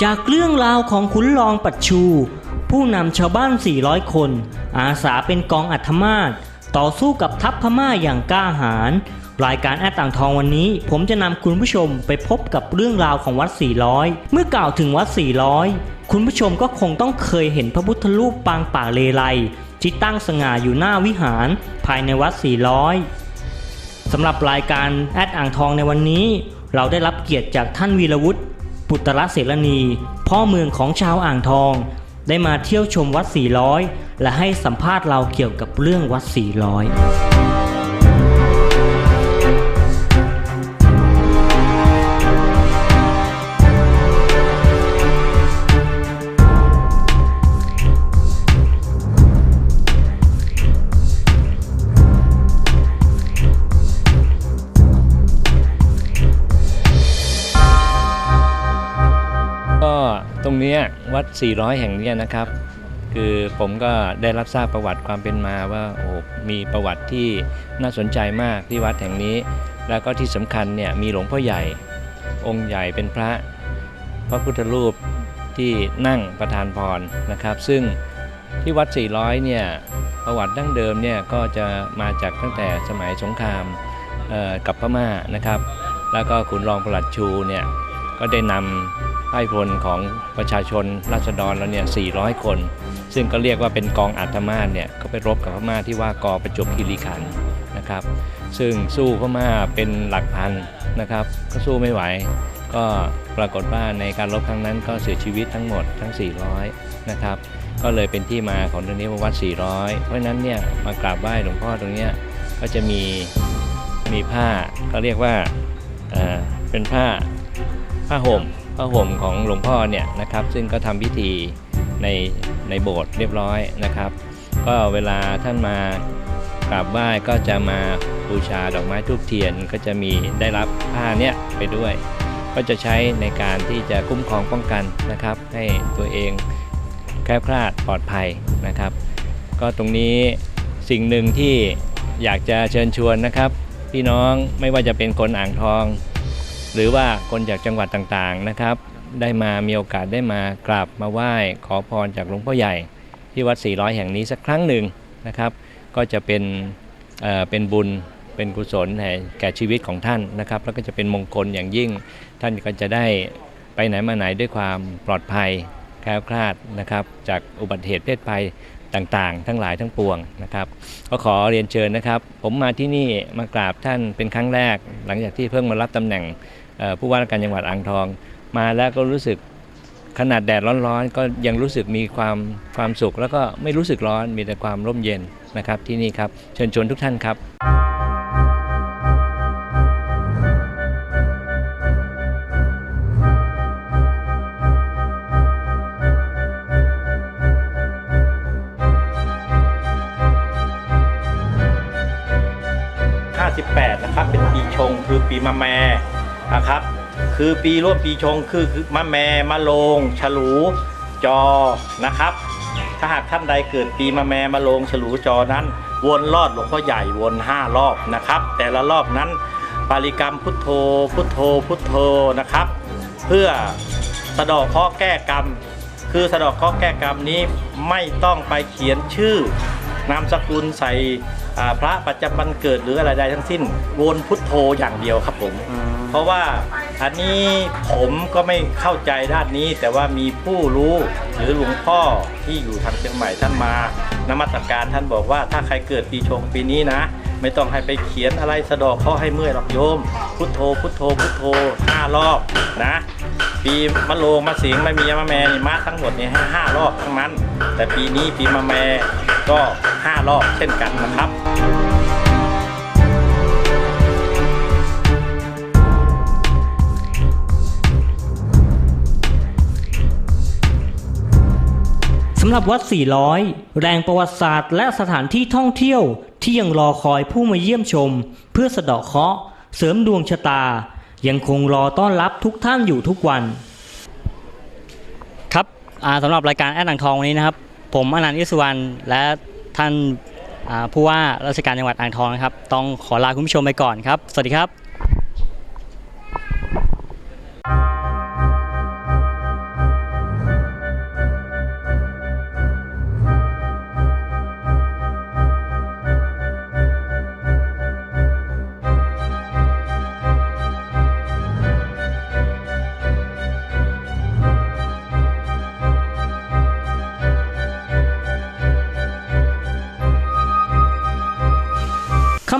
จากเรื่องราวของขุนรองปัดชู ผู้นำชาวบ้าน 400 คน อาสาเป็นกองอัธมาศต่อสู้กับทัพพม่าอย่างกล้าหาญรายการแอดต่างทองวันนี้ ผมจะนำคุณผู้ชมไปพบกับเรื่องราวของวัด 400 เมื่อกล่าวถึงวัด 400 คุณผู้ชมก็คงต้องเคยเห็นพระพุทธรูปปางป่าเลไลที่ตั้งสง่าอยู่หน้าวิหารภายในวัด 400 สำหรับรายการแอดอ่างทองในวันนี้ เราได้รับเกียรติจากท่านวีรวุฒิ ปุตตรเสรณี พ่อเมืองของชาวอ่างทอง ได้มาเที่ยวชมวัด400และให้สัมภาษณ์เราเกี่ยวกับเรื่องวัด400ก็ รงนี้วัด 400 แห่งนี้นะครับ คือผมก็ได้รับทราบประวัติความเป็นมาว่าโอ้โหมีประวัติที่น่าสนใจมากที่วัดแห่งนี้ แล้วก็ที่สำคัญเนี่ยมีหลวงพ่อใหญ่ องค์ใหญ่เป็นพระ พระพุทธรูปที่นั่งประธานพรนะครับ ซึ่งที่วัด 400 เนี่ยประวัติดั้งเดิมเนี่ยก็จะมาจากตั้งแต่สมัยสงครามกับพม่านะครับ แล้วก็ขุนรองประหลัดชูเนี่ยก็ได้นำ ไพร่พลของประชาชนราษฎรแล้วเนี่ย 400 คน ซึ่งก็เรียกว่าเป็นกองอัตมาศเนี่ย ก็ไปรบกับพม่าที่ว่ากอประจวบคีรีขันธ์นะครับ ซึ่งสู้พม่าเป็นหลักพันนะครับ ก็สู้ไม่ไหว ก็ปรากฏว่าในการรบครั้งนั้นก็เสียชีวิตทั้งหมดทั้ง 400 นะครับ ก็เลยเป็นที่มาของตรงนี้ว่าวัด 400 เพราะนั้นเนี่ยมากราบไหว้หลวงพ่อตรงนี้ก็จะมีมีผ้าก็เรียกว่าเอ่อเป็นผ้าผ้าห่ม ผ้าห่มของหลวงพ่อเนี่ยนะครับซึ่งก็ทำพิธีในในโบสถ์เรียบร้อยนะครับ ก็เวลาท่านมากราบไหว้ก็จะมาบูชาดอกไม้ทูบเทียนก็จะมีได้รับผ้าเนี้ยไปด้วย ก็จะใช้ในการที่จะคุ้มครองป้องกันนะครับ ให้ตัวเองแคล้วคลาดปลอดภัยนะครับ ก็ตรงนี้สิ่งหนึ่งที่อยากจะเชิญชวนนะครับ พี่น้องไม่ว่าจะเป็นคนอ่างทอง หรือว่าคนจากจังหวัดต่างๆนะครับ ได้มามีโอกาสได้มากราบมาไหว้ขอพรจากหลวงพ่อใหญ่ ที่วัด 400 แห่งนี้สักครั้งหนึ่งนะครับ ก็จะเป็นเอ่อเป็นบุญเป็นกุศลแห่แก่ชีวิตของท่านนะครับ แล้วก็จะเป็นมงคลอย่างยิ่ง ท่านก็จะได้ไปไหนมาไหนด้วยความปลอดภัยแคล้วคลาดนะครับ จากอุบัติเหตุเพศภัยต่างๆ ทั้งหลายทั้งปวงนะครับ ก็ขอเรียนเชิญนะครับ ผมมาที่นี่มากราบท่านเป็นครั้งแรก หลังจากที่เพิ่งมารับตำแหน่ง ผู้ว่าราชการจังหวัดอ่างทอง มาแล้วก็รู้สึกขนาดแดดร้อนๆ ก็ยังรู้สึกมีความความสุข แล้วก็ไม่รู้สึกร้อนมีแต่ความร่มเย็นนะครับที่นี่ครับเชิญชวนทุกท่านครับ58 นะครับ เป็นปีชงคือปีมะแม่ นะครับ คือปีร่วมปีชงคือคือมะแม่มะโรงฉลู จอนะครับ ถ้าหากท่านใดเกิดปีมะแม่มะโรงฉลูจอนั้น วนรอดหลวงพ่อใหญ่วน 5 รอบนะครับ แต่ละรอบนั้นปาริกรรมพุทโธ พุทโธ พุทโธนะครับ เพื่อสะดอกเคราะห์แก้กรรม คือสะดอกเคราะห์แก้กรรมนี้ไม่ต้องไปเขียนชื่อ นามสกุลใส่อ่าพระประจำวันเกิดหรืออะไรใดทั้งสิ้นวนพุทโธอย่างเดียวครับผม เพราะว่าอันนี้ผมก็ไม่เข้าใจด้านนี้ แต่ว่ามีผู้รู้หรือหลวงพ่อที่อยู่ทางเชียงใหม่ท่านมานมัสการท่านบอกว่าถ้าใครเกิดปีชงปีนี้นะ ไม่ต้องให้ไปเขียนอะไรสะเดอกเขาให้เมื่อยหรอกโยม พุทโธ พุทโธ พุทโธห้ารอบนะปีมะโรงมะสิงไม่มีมะแม่นี่มาทั้งหมดเนี่ยให้ห้ารอบทั้งนั้น แต่ปีนี้ปีมะแม่ก็ ห้ารอบเช่นกันนะครับสำหรับวัด 400 แรงประวัติศาสตร์ และสถานที่ท่องเที่ยวที่ยังรอคอยผู้มาเยี่ยมชม เพื่อสะเดาะเคราะห์เสริมดวงชะตา ยังคงรอต้อนรับทุกท่านอยู่ทุกวัน ครับสำหรับรายการแอดหนังทองวันนี้นะครับ ผมอนันต์อิสวรรณและ ท่านผู้ว่าราชการจังหวัดอ่างทองนะครับ ต้องขอลาคุณผู้ชมไปก่อนครับ สวัสดีครับ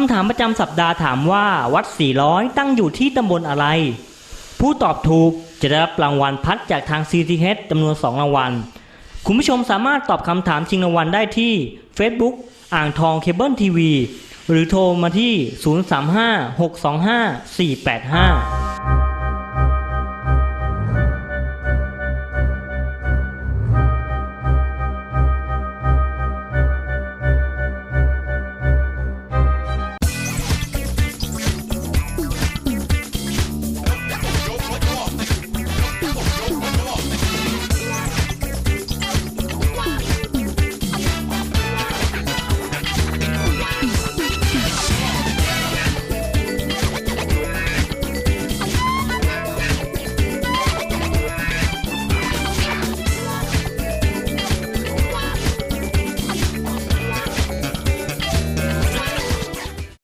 ำถามประจำสัปดาห์ถามว่าวัดสี่ร้อยตั้งอยู่ที่ตำบลอะไร ผู้ตอบถูกจะได้รับรางวัลพัดจากทาง CTH จำนวน 2 รางวัล คุณผู้ชมสามารถตอบคำถามชิงรางวัลได้ที่ Facebook อ่างทองเคเบิลทีวีหรือโทรมาที่ 035 625 485